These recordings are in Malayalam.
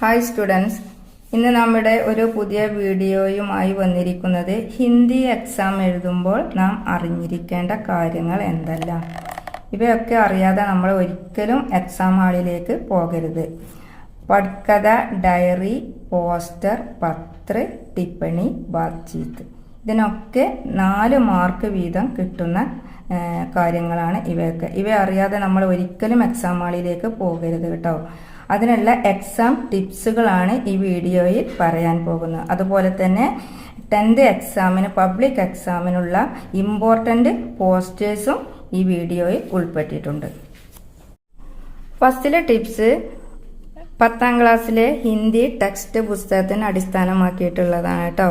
ഹായ് സ്റ്റുഡൻസ് ഇന്ന് നമ്മുടെ ഒരു പുതിയ വീഡിയോയുമായി വന്നിരിക്കുന്നത് ഹിന്ദി എക്സാം എഴുതുമ്പോൾ നാം അറിഞ്ഞിരിക്കേണ്ട കാര്യങ്ങൾ എന്തെല്ലാം. ഇവയൊക്കെ അറിയാതെ നമ്മൾ ഒരിക്കലും എക്സാം ഹാളിലേക്ക് പോകരുത്. പഡ്കഥ ഡയറി പോസ്റ്റർ പത്ര ടിപ്പണി ബാത്ചീത്ത് ഇതിനൊക്കെ നാല് മാർക്ക് വീതം കിട്ടുന്ന കാര്യങ്ങളാണ് ഇവയൊക്കെ. ഇവ അറിയാതെ നമ്മൾ ഒരിക്കലും എക്സാം ഹാളിലേക്ക് പോകരുത് കേട്ടോ. അതിനുള്ള എക്സാം ടിപ്സുകളാണ് ഈ വീഡിയോയിൽ പറയാൻ പോകുന്നത്. അതുപോലെ തന്നെ ടെൻത്ത് എക്സാമിന് പബ്ലിക് എക്സാമിനുള്ള ഇമ്പോർട്ടന്റ് പോസ്റ്റേഴ്സും ഈ വീഡിയോയിൽ ഉൾപ്പെട്ടിട്ടുണ്ട്. ഫസ്റ്റിലെ ടിപ്സ് പത്താം ക്ലാസ്സിലെ ഹിന്ദി ടെക്സ്റ്റ് പുസ്തകത്തിന് അടിസ്ഥാനമാക്കിയിട്ടുള്ളതാണ് കേട്ടോ.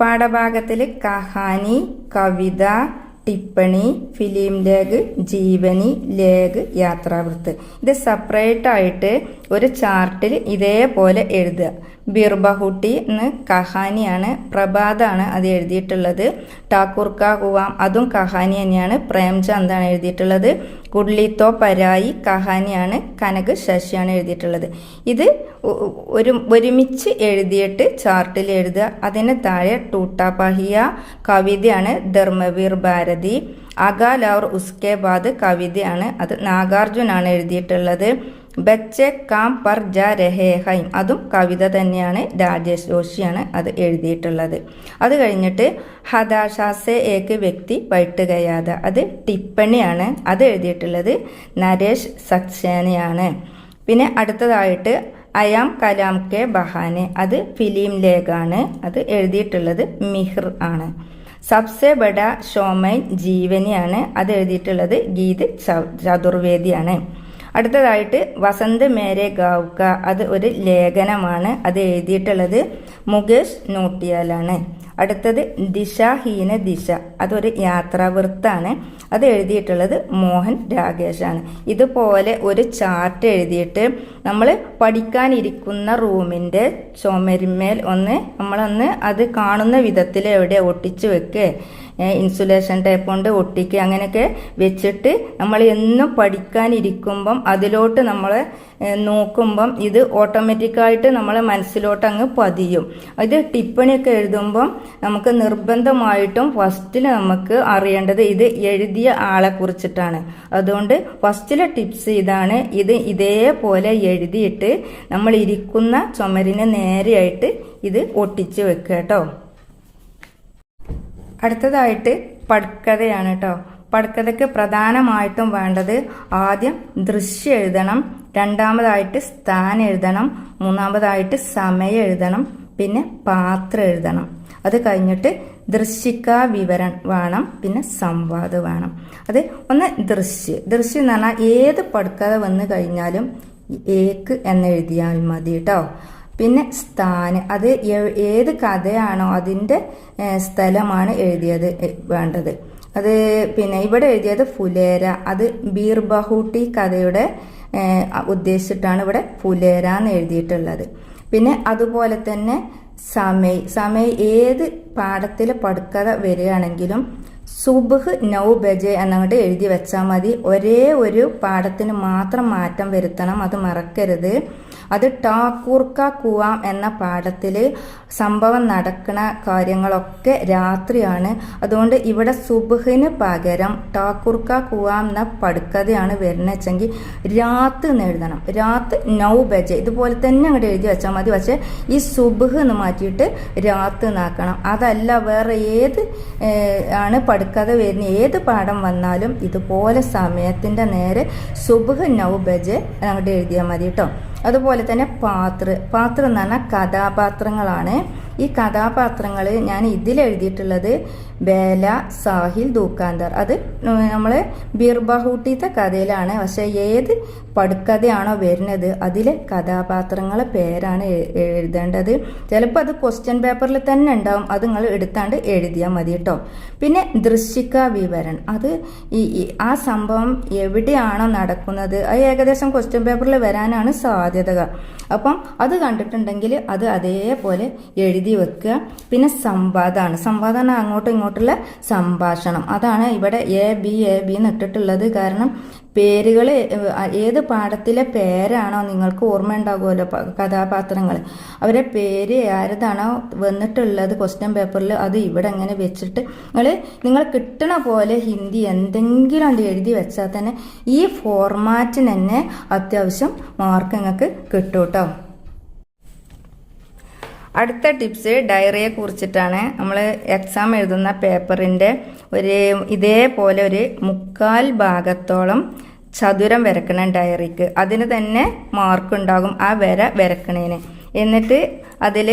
പാഠഭാഗത്തിൽ കഹാനി കവിത ടിപ്പണി ഫിലിം ലേഗ് ജീവനി ലേഗ് യാത്രാവൃത്ത്. ഇത് സെപ്പറേറ്റ് ആയിട്ട് ഒരു ചാർട്ടിൽ ഇതേപോലെ എഴുതുക. ബിർബഹുട്ടി എന്ന് കഹാനിയാണ് പ്രഭാതാണ് അത് എഴുതിയിട്ടുള്ളത്. ടാക്കൂർ കുവാം അതും കഹാനി തന്നെയാണ് പ്രേംചന്ദാണ് എഴുതിയിട്ടുള്ളത്. കുഡ്ലിത്തോ പരായി കഹാനിയാണ് കനക് ശശിയാണ് എഴുതിയിട്ടുള്ളത്. ഇത് ഒരു ഒരുമിച്ച് എഴുതിയിട്ട് ചാർട്ടിൽ എഴുതുക. അതിന് താഴെ ടൂട്ടാപഹിയ കവിതയാണ് ധർമ്മവീർ ഭാരതി. അകാൽ ഔർ ഉസ്കെ കവിതയാണ്. അത് നാഗാർജുനാണ് എഴുതിയിട്ടുള്ളത്. ബച്ചെ കാം പർ ജ രഹേ ഹൈം അതും കവിത തന്നെയാണ് രാജേഷ് ജോഷിയാണ് അത് എഴുതിയിട്ടുള്ളത്. അത് കഴിഞ്ഞിട്ട് ഹതാശാസെ ഏക്ക് വ്യക്തി വൈട്ടുകയാത അത് ടിപ്പണിയാണ് അത് എഴുതിയിട്ടുള്ളത്. നരേഷ് സക്സേനയാണ്. പിന്നെ അടുത്തതായിട്ട് അയാം കലാം കെ ബഹാനെ. അത് ഫിലിം ലേഖാണ് അത് എഴുതിയിട്ടുള്ളത് മിഹ്ർ ആണ്. സബ്സെ ബഡ ഷോമൈൻ ജീവനിയാണ് അത് എഴുതിയിട്ടുള്ളത്. ഗീത് ചതുർവേദിയാണ്. അടുത്തതായിട്ട് വസന്ത് മേരെ ഗാവ്ക. അത് ഒരു ലേഖനമാണ്. അത് എഴുതിയിട്ടുള്ളത് മുകേഷ് നോട്ടിയാലാണ്. അടുത്തത് ദിശാഹീന ദിശ. അതൊരു യാത്രാവൃത്താണ്. അത് എഴുതിയിട്ടുള്ളത് മോഹൻ രാകേഷാണ്. ഇതുപോലെ ഒരു ചാർട്ട് എഴുതിയിട്ട് നമ്മൾ പഠിക്കാനിരിക്കുന്ന റൂമിന്റെ ചുമരിന്മേൽ ഒന്ന് നമ്മളൊന്ന് അത് കാണുന്ന വിധത്തിൽ എവിടെ ഒട്ടിച്ചു വെക്കേ. ഇൻസുലേഷൻ ടേപ്പ് കൊണ്ട് ഒട്ടിക്കുക അങ്ങനെയൊക്കെ വെച്ചിട്ട് നമ്മൾ എന്നും പഠിക്കാനിരിക്കുമ്പം അതിലോട്ട് നമ്മൾ നോക്കുമ്പം ഇത് ഓട്ടോമാറ്റിക്കായിട്ട് നമ്മളെ മനസ്സിലോട്ട് അങ്ങ് പതിയും. ഇത് ടിപ്പണിയൊക്കെ എഴുതുമ്പം നമുക്ക് നിർബന്ധമായിട്ടും ഫസ്റ്റിൽ നമുക്ക് അറിയേണ്ടത് ഇത് എഴുതിയ ആളെ കുറിച്ചിട്ടാണ്. അതുകൊണ്ട് ഫസ്റ്റിലെ ടിപ്സ് ഇതാണ് ഇത് ഇതേപോലെ എഴുതിയിട്ട് നമ്മൾ ഇരിക്കുന്ന ചുമരിന് നേരെയായിട്ട് ഇത് ഒട്ടിച്ച് വെക്കുക കേട്ടോ. അടുത്തതായിട്ട് പടുക്കഥയാണ് കേട്ടോ പടുക്കഥയ്ക്ക് പ്രധാനമായിട്ടും വേണ്ടത് ആദ്യം ദൃശ്യം എഴുതണം രണ്ടാമതായിട്ട് സ്ഥാനം എഴുതണം മൂന്നാമതായിട്ട് സമയം എഴുതണം പിന്നെ പാത്രം എഴുതണം. അത് കഴിഞ്ഞിട്ട് ദൃശ്യക്കാ വിവരം വേണം പിന്നെ സംവാദം വേണം. അത് ഒന്ന് ദൃശ്യ. ദൃശ്യം എന്ന് പറഞ്ഞാൽ ഏത് പടുക്കഥ വന്നു കഴിഞ്ഞാലും ഏക്ക് എന്നെഴുതിയാൽ മതി കേട്ടോ പിന്നെ സ്ഥാനം അത് ഏത് കഥയാണോ അതിന്റെ സ്ഥലമാണ് എഴുതിയത് വേണ്ടത്. അത് പിന്നെ ഇവിടെ എഴുതിയത് ഫുലേര. അത് ബീർബഹൂട്ടി കഥയുടെ ഉദ്ദേശിച്ചിട്ടാണ് ഇവിടെ ഫുലേര എന്ന് എഴുതിയിട്ടുള്ളത്. പിന്നെ അതുപോലെ തന്നെ സമയ് സമയ് ഏത് പാഠത്തിൽ പടുക്കഥ വരികയാണെങ്കിലും സുബഹ് നൗ ബജെ എന്നങ്ങോട്ട് എഴുതി വെച്ചാൽ മതി. ഒരേ ഒരു പാഠത്തിന് മാത്രം മാറ്റം വരുത്തണം അത് മറക്കരുത്. അത് ടാക്കൂർക്ക കുവാം എന്ന പാടത്തിൽ സംഭവം നടക്കുന്ന കാര്യങ്ങളൊക്കെ രാത്രിയാണ്. അതുകൊണ്ട് ഇവിടെ സുബഹിന് പകരം ടാക്കൂർക്ക കുവാം എന്ന പടുക്കഥയാണ് വരുന്നതെങ്കിൽ രാത്ത് എന്ന് എഴുതണം. രാത്ത് നൗ ബജെ. ഇതുപോലെ തന്നെ അങ്ങോട്ട് എഴുതി വെച്ചാൽ മതി. പക്ഷേ ഈ സുബഹ് എന്ന് മാറ്റിയിട്ട് രാത്ത് എന്നാക്കണം അതല്ല വേറെ ഏത് ആണ് പടുക്കഥ വരുന്ന ഏത് പാഠം വന്നാലും ഇതുപോലെ സമയത്തിന്റെ നേരെ സുബഹ് നൗ ബജെ അങ്ങോട്ട് എഴുതിയാൽ മതി കേട്ടോ. അതുപോലെ തന്നെ പാത്ര. പാത്രം എന്ന് പറഞ്ഞാൽ കഥാപാത്രങ്ങളാണ്. ഈ കഥാപാത്രങ്ങൾ ഞാൻ ഇതിൽ എഴുതിയിട്ടുള്ളത് ബേല സാഹിൽ ദൂക്കാന്തർ അത് നമ്മൾ ബീർബഹൂട്ടിത്തെ കഥയിലാണ്. പക്ഷേ ഏത് പടുക്കഥയാണോ വരുന്നത് അതിലെ കഥാപാത്രങ്ങളെ പേരാണ് എഴുതേണ്ടത്. ചിലപ്പോൾ അത് ക്വസ്റ്റ്യൻ പേപ്പറിൽ തന്നെ ഉണ്ടാവും. അത് നിങ്ങൾ എടുത്താണ്ട് എഴുതിയാൽ മതി കേട്ടോ പിന്നെ ദൃശ്യിക്ക വിവരൺ അത് ഈ ആ സംഭവം എവിടെയാണോ നടക്കുന്നത്? അത് ഏകദേശം ക്വസ്റ്റ്യൻ പേപ്പറിൽ വരാനാണ് സാധ്യതകൾ അപ്പം അത് കണ്ടിട്ടുണ്ടെങ്കിൽ അത് അതേപോലെ എഴുതി വെക്കുക. പിന്നെ സംവാദമാണ് സംവാദമാണ് അങ്ങോട്ടും ഇങ്ങോട്ടുള്ള സംഭാഷണം. അതാണ് ഇവിടെ എ ബി എ ബി എന്ന് ഇട്ടിട്ടുള്ളത്. കാരണം പേരുകൾ ഏത് പാഠത്തിലെ പേരാണോ നിങ്ങൾക്ക് ഓർമ്മ ഉണ്ടാകുമല്ലോ കഥാപാത്രങ്ങൾ. അവരെ പേര് ആരതാണോ വന്നിട്ടുള്ളത് ക്വസ്റ്റ്യൻ പേപ്പറിൽ അത് ഇവിടെ ഇങ്ങനെ വെച്ചിട്ട് നിങ്ങൾ നിങ്ങൾ കിട്ടണ പോലെ ഹിന്ദി എന്തെങ്കിലും ഉണ്ട് എഴുതി വെച്ചാൽ തന്നെ ഈ ഫോർമാറ്റിന് തന്നെ അത്യാവശ്യം മാർക്ക് നിങ്ങൾക്ക് കിട്ടും കേട്ടോ അടുത്ത ടിപ്സ് ഡയറിയെ കുറിച്ചിട്ടാണ് നമ്മൾ എക്സാം എഴുതുന്ന പേപ്പറിന്റെ ഒരു ഇതേപോലെ ഒരു മുക്കാൽ ഭാഗത്തോളം ചതുരം വരക്കണം ഡയറിക്ക്. അതിന് തന്നെ മാർക്ക് ഉണ്ടാകും ആ വര വരക്കണേന്. എന്നിട്ട് അതിൽ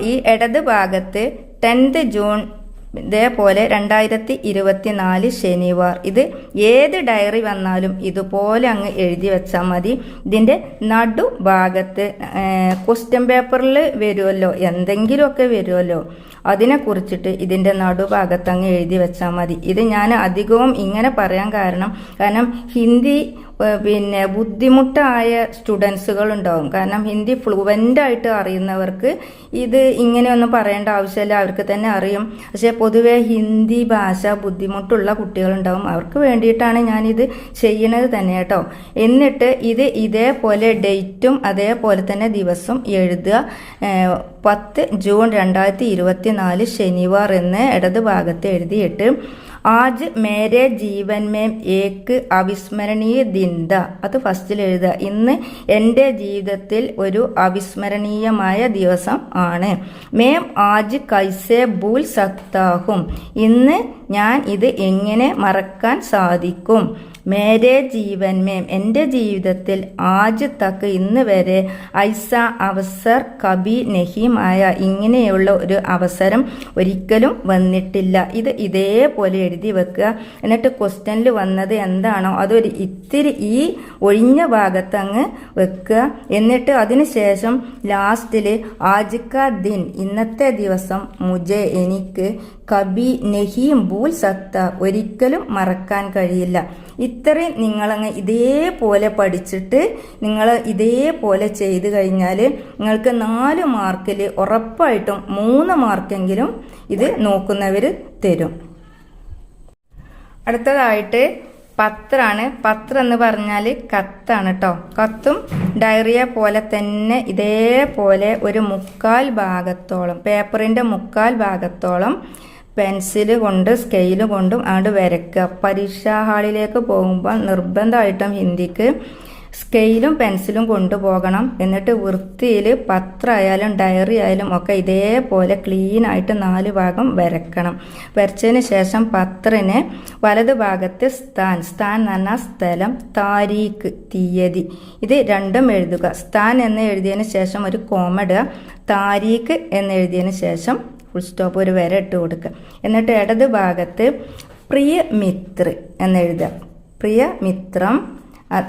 ഈ ഇടത് ഭാഗത്ത് ടെൻത്ത് ജൂൺ ഇതേപോലെ രണ്ടായിരത്തി ഇരുപത്തി നാല് ശനിവാർ. ഇത് ഏത് ഡയറി വന്നാലും ഇതുപോലെ അങ്ങ് എഴുതി വെച്ചാൽ മതി. ഇതിന്റെ നടുഭാഗത്ത് ക്വസ്റ്റ്യൻ പേപ്പറിൽ വരുമല്ലോ എന്തെങ്കിലുമൊക്കെ വരുമല്ലോ അതിനെ കുറിച്ചിട്ട് ഇതിന്റെ നടുഭാഗത്ത് അങ്ങ് എഴുതി വെച്ചാൽ മതി. ഇത് ഞാൻ അധികവും ഇങ്ങനെ പറയാൻ കാരണം കാരണം ഹിന്ദി പിന്നെ ബുദ്ധിമുട്ടായ സ്റ്റുഡൻസുകൾ ഉണ്ടാവും കാരണം ഹിന്ദി ഫ്ലുവന്റ് ആയിട്ട് അറിയുന്നവർക്ക് ഇത് ഇങ്ങനെയൊന്നും പറയേണ്ട ആവശ്യമില്ല. അവർക്ക് തന്നെ അറിയും. പക്ഷേ പൊതുവെ ഹിന്ദി ഭാഷ ബുദ്ധിമുട്ടുള്ള കുട്ടികളുണ്ടാവും. അവർക്ക് വേണ്ടിയിട്ടാണ് ഞാനിത് ചെയ്യണത് തന്നെ കേട്ടോ. എന്നിട്ട് ഇത് ഇതേപോലെ ഡേറ്റും അതേപോലെ തന്നെ ദിവസം എഴുതുക. പത്ത് ജൂൺ രണ്ടായിരത്തി ഇരുപത്തി നാല് ശനിവാർ എന്ന് ഇടത് ഭാഗത്ത് എഴുതിയിട്ട് ആജ് മേരെ ജീവൻ മേം ഏക്ക് അവിസ്മരണീയ ദിന്ത അത് ഫസ്റ്റിൽ എഴുതുക. ഇന്ന് എന്റെ ജീവിതത്തിൽ ഒരു അവിസ്മരണീയമായ ദിവസം ആണ്. മേം ആജ് കൈസെ ഭൂൽ സക്താഹും ഇന്ന് ഞാൻ ഇത് എങ്ങനെ മറക്കാൻ സാധിക്കും? മേരെ ജീവൻ മേം എന്റെ ജീവിതത്തിൽ ആജ് തക്ക് ഇന്ന് വരെ ഐസ അവസർ കബി നഹീമായ ഇങ്ങനെയുള്ള ഒരു അവസരം ഒരിക്കലും വന്നിട്ടില്ല. ഇത് ഇതേപോലെ എഴുതി വെക്കുക. എന്നിട്ട് ക്വസ്റ്റ്യനിൽ വന്നത് എന്താണോ അതൊരു ഇത്തിരി ഈ ഒഴിഞ്ഞ ഭാഗത്ത് അങ്ങ് വെക്കുക. എന്നിട്ട് അതിനുശേഷം ലാസ്റ്റിൽ ആജിക്ക ദിൻ ഇന്നത്തെ ദിവസം മുജെ എനിക്ക് കബി നഹീം ഭൂൽ സത്ത ഒരിക്കലും മറക്കാൻ കഴിയില്ല. ഇത്രയും നിങ്ങളങ്ങ് ഇതേപോലെ പഠിച്ചിട്ട് നിങ്ങൾ ഇതേപോലെ ചെയ്ത് കഴിഞ്ഞാൽ നിങ്ങൾക്ക് നാല് മാർക്കിൽ ഉറപ്പായിട്ടും മൂന്ന് മാർക്കെങ്കിലും ഇത് നോക്കുന്നവർ തരും. അടുത്തതായിട്ട് പത്രാണ്. പത്രം എന്ന് പറഞ്ഞാൽ കത്താണ് കേട്ടോ കത്തും ഡയറിയെ പോലെ തന്നെ ഇതേപോലെ ഒരു മുക്കാൽ ഭാഗത്തോളം പേപ്പറിന്റെ മുക്കാൽ ഭാഗത്തോളം പെൻസിൽ കൊണ്ട് സ്കെയിൽ കൊണ്ടും അങ്ങോട്ട് വരയ്ക്കുക. പരീക്ഷാ ഹാളിലേക്ക് പോകുമ്പോൾ നിർബന്ധമായിട്ടും ഹിന്ദിക്ക് സ്കെയിലും പെൻസിലും കൊണ്ടുപോകണം. എന്നിട്ട് വൃത്തിയിൽ പത്രമായാലും ഡയറി ആയാലും ഒക്കെ ഇതേപോലെ ക്ലീൻ ആയിട്ട് നാല് ഭാഗം വരക്കണം വരച്ചതിന് ശേഷം പത്രന് വലത് ഭാഗത്ത് സ്ഥാൻ. സ്ഥാൻ എന്ന് പറഞ്ഞാൽ സ്ഥലം താരീഖ് തീയതി. ഇത് രണ്ടും എഴുതുക. സ്ഥാൻ എന്ന് എഴുതിയതിന് ശേഷം ഒരു കോമ താരീഖ് എന്ന് എഴുതിയതിന് ശേഷം ഫുൾ സ്റ്റോപ്പ് ഒരു വര ഇട്ട് കൊടുക്കുക. എന്നിട്ട് ഇടത് ഭാഗത്ത് പ്രിയ മിത്ര എന്നെഴുതുക പ്രിയ മിത്രം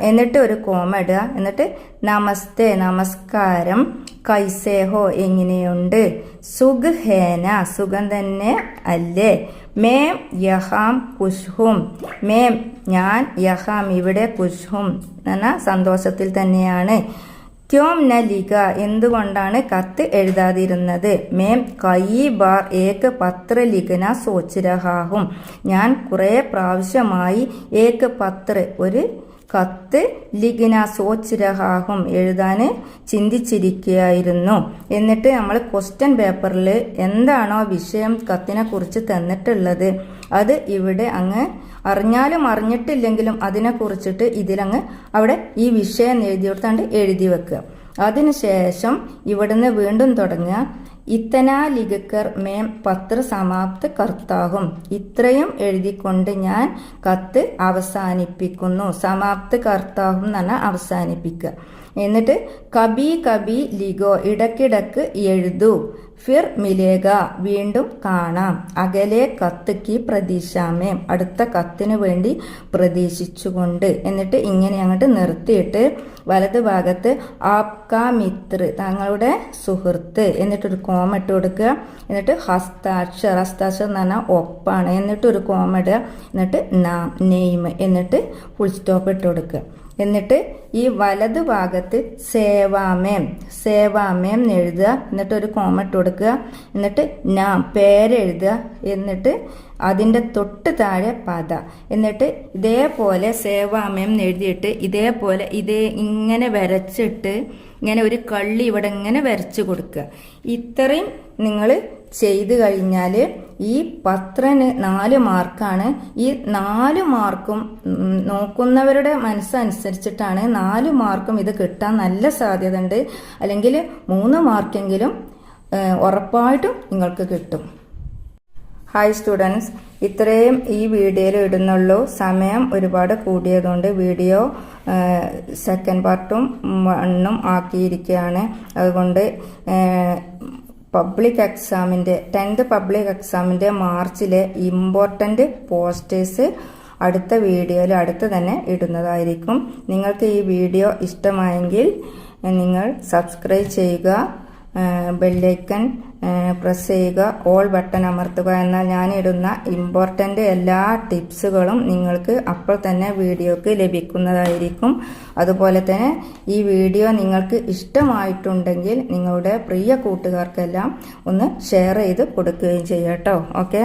എന്നിട്ട് ഒരു കോമ ഇടുക. എന്നിട്ട് നമസ്തേ നമസ്കാരം. കൈസേഹോ എങ്ങനെയുണ്ട്? സുഖ് ഹേന സുഖം തന്നെ അല്ലേ? മേം യഹാം കുഷ്ഹും. മേം ഞാൻ യഹാം ഇവിടെ കുഷ്ഹും. എന്ന സന്തോഷത്തിൽ തന്നെയാണ്. ക്യോം ന ലിഖ. എന്തുകൊണ്ടാണ് കത്ത് എഴുതാതിരുന്നത്? മേം കൈ ബാർ ഏക്ക് പത്ര ലിഖന സോച്ചിരഹാഹും. ഞാൻ കുറേ പ്രാവശ്യമായി ഏക്ക് പത്ര ഒരു കത്ത് ലിഖന സോച്ചിരഹാഹും എഴുതാൻ ചിന്തിച്ചിരിക്കുകയായിരുന്നു. എന്നിട്ട് നമ്മൾ ക്വസ്റ്റ്യൻ പേപ്പറിൽ എന്താണോ വിഷയം കത്തിനെ കുറിച്ച് തന്നിട്ടുള്ളത്? അത് ഇവിടെ അങ്ങ് അറിഞ്ഞാലും അറിഞ്ഞിട്ടില്ലെങ്കിലും അതിനെ കുറിച്ചിട്ട് ഇതിലങ്ങ് അവിടെ ഈ വിഷയം എഴുതി കൊടുത്താണ്ട് എഴുതി വെക്കുക. അതിനുശേഷം ഇവിടുന്ന് വീണ്ടും തുടങ്ങുക. ഇത്തനാ ലിഖക്കർ മേം പത്ര സമാപ്ത കർത്താകും ഇത്രയും എഴുതിക്കൊണ്ട് ഞാൻ കത്ത് അവസാനിപ്പിക്കുന്നു. സമാപ്ത കർത്താകും എന്നാണ് അവസാനിപ്പിക്കുക. എന്നിട്ട് കബി കബി ലിഗോ ഇടക്കിടക്ക് എഴുതൂ. ഫിർ മിലേഗ വീണ്ടും കാണാം. അകലെ കത്ത് കി പ്രതീക്ഷാമേം. അടുത്ത കത്തിന് വേണ്ടി പ്രതീക്ഷിച്ചുകൊണ്ട്. എന്നിട്ട് ഇങ്ങനെ അങ്ങോട്ട് നിർത്തിയിട്ട് വലത് ഭാഗത്ത് ആപ്കാ മിത്ര തങ്ങളുടെ സുഹൃത്ത് എന്നിട്ടൊരു കോമ ഇട്ട് കൊടുക്കുക. എന്നിട്ട് ഹസ്താക്ഷർ ഹസ്താക്ഷർ എന്ന് പറഞ്ഞാൽ ഒപ്പാണ്. എന്നിട്ട് ഒരു കോമ ഇടുക. എന്നിട്ട് നാം നെയ്മ് എന്നിട്ട് ഫുൾ സ്റ്റോപ്പ് ഇട്ട് കൊടുക്കുക. എന്നിട്ട് ഈ വലതു ഭാഗത്ത് സേവാമേം സേവാമേം എഴുതുക. എന്നിട്ട് ഒരു കോമട്ട് കൊടുക്കുക. എന്നിട്ട് നാം പേരെഴുതുക. എന്നിട്ട് അതിന്റെ തൊട്ട് താഴെ പത എന്നിട്ട് ഇതേപോലെ സേവാമയം എഴുതിയിട്ട് ഇതേപോലെ ഇതേ ഇങ്ങനെ വരച്ചിട്ട് ഇങ്ങനെ ഒരു കള്ളി ഇവിടെ ഇങ്ങനെ വരച്ച് കൊടുക്കുക. ഇത്രയും നിങ്ങൾ ചെയ്തു കഴിഞ്ഞാൽ ഈ പത്രന് നാല് മാർക്കാണ്. ഈ നാല് മാർക്കും നോക്കുന്നവരുടെ മനസ്സനുസരിച്ചിട്ടാണ് നാല് മാർക്കും ഇത് കിട്ടാൻ നല്ല സാധ്യത ഉണ്ട് അല്ലെങ്കിൽ മൂന്ന് മാർക്കെങ്കിലും ഉറപ്പായിട്ടും നിങ്ങൾക്ക് കിട്ടും. ഹായ് സ്റ്റുഡൻസ് ഇത്രയും ഈ വീഡിയോയിൽ ഇടുന്നുള്ളൂ. സമയം ഒരുപാട് കൂടിയതുകൊണ്ട് വീഡിയോ സെക്കൻഡ് പാർട്ടും വണ്ണും ആക്കിയിരിക്കുകയാണ്. അതുകൊണ്ട് പബ്ലിക് എക്സാമിന്റെ ടെൻത്ത് പബ്ലിക് എക്സാമിന്റെ മാർച്ചിലെ ഇമ്പോർട്ടന്റ് പോസ്റ്റേഴ്സ് അടുത്ത വീഡിയോയിൽ അടുത്ത് തന്നെ ഇടുന്നതായിരിക്കും. നിങ്ങൾക്ക് ഈ വീഡിയോ ഇഷ്ടമായെങ്കിൽ നിങ്ങൾ സബ്സ്ക്രൈബ് ചെയ്യുക ബെല്ലൈക്കൺ പ്രസ് ചെയ്യുക ഓൾ ബട്ടൺ അമർത്തുക എന്നാൽ ഞാനിടുന്ന ഇമ്പോർട്ടന്റ് എല്ലാ ടിപ്സുകളും നിങ്ങൾക്ക് അപ്പോൾ തന്നെ വീഡിയോക്ക് ലഭിക്കുന്നതായിരിക്കും. അതുപോലെ തന്നെ ഈ വീഡിയോ നിങ്ങൾക്ക് ഇഷ്ടമായിട്ടുണ്ടെങ്കിൽ നിങ്ങളുടെ പ്രിയ കൂട്ടുകാർക്കെല്ലാം ഒന്ന് ഷെയർ ചെയ്ത് കൊടുക്കുകയും ചെയ്യട്ടോ ഓക്കെ